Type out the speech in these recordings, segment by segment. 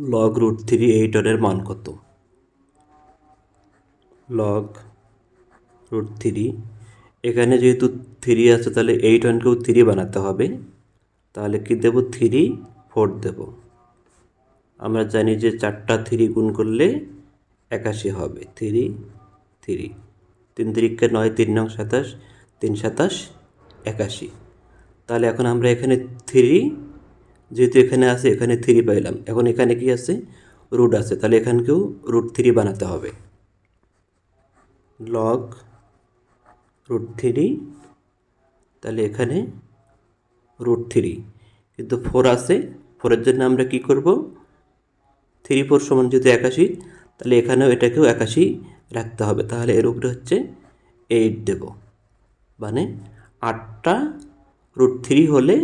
Log root three eight ওয়ানের মান কত? লগ রুট থ্রি এখানে যেহেতু থ্রি আছে তাহলে এইট ওয়ানকেও থ্রি বানাতে হবে, তাহলে কি দেব? থ্রি ফোর দেব। আমরা জানি যে চারটা থ্রি গুণ করলে একাশি হবে। থ্রি থ্রি তিন তিরিককে নয়, তিন নং সাতাশ, তিন সাতাশ, একাশি। তাহলে এখন আমরা এখানে থ্রি যেহেতু এখানে আছে, এখানে থ্রি পাইলাম। এখন এখানে কি আছে? রুট আছে। তাহলে এখানকেও রুট থ্রি বানাতে হবে। লগ রুট থ্রি তাহলে এখানে রুট থ্রি কিন্তু ফোর আছে। ফোরের জন্য আমরা কি করব? থ্রি ফোর সমান যেহেতু একাশি, তাহলে এখানেও এটাকেও একাশি রাখতে হবে। তাহলে এর উপরে হচ্ছে এইট দেব। মানে আটটা রুট থ্রি হলে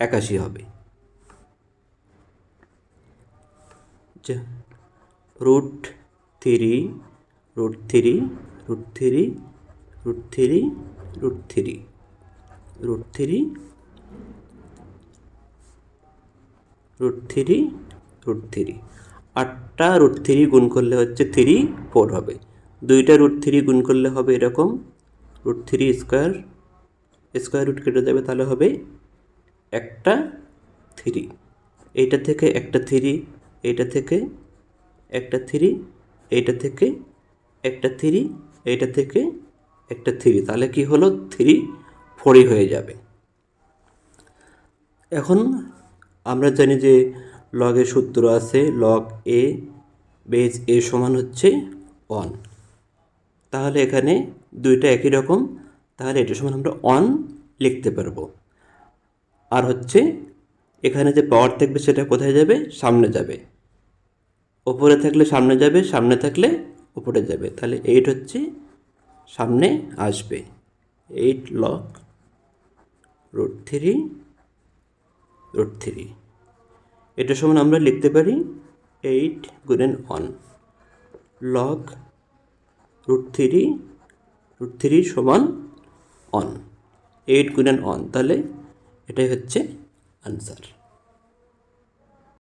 একাশি হবে যে root three root three root three root three root three root three root three root three আটটা রুট থ্রি গুণ করলে হচ্ছে থ্রি ফোর হবে। দুইটা রুট থ্রি গুণ করলে হবে এরকম। Root three square square root কেটে যাবে তাহলে হবে একটা থ্রি এইটা থেকে একটা থ্রি এইটা থেকে একটা থ্রি, এইটা থেকে একটা থ্রি, এইটা থেকে একটা থ্রি। তাহলে কি হলো? থ্রি ফোরই হয়ে যাবে। এখন আমরা জানি যে লগের সূত্র আছে লগ এ বেজ এ সমান হচ্ছে ওয়ান তাহলে এখানে দুইটা একই রকম, তাহলে এটা সমান আমরা অন লিখতে পারব। আর হচ্ছে এখানে যে পাওয়ার থাকবে সেটা কোথায় যাবে? সামনে যাবে। ওপরে থাকলে সামনে যাবে, সামনে থাকলে উপরে যাবে। তাহলে এইট হচ্ছে সামনে আসবে। Eight log root three root three এটার সমান আমরা লিখতে পারি eight গুণেন one log root three root three সমান অন এইট গুণেন অন তাহলে এটাই হচ্ছে আনসার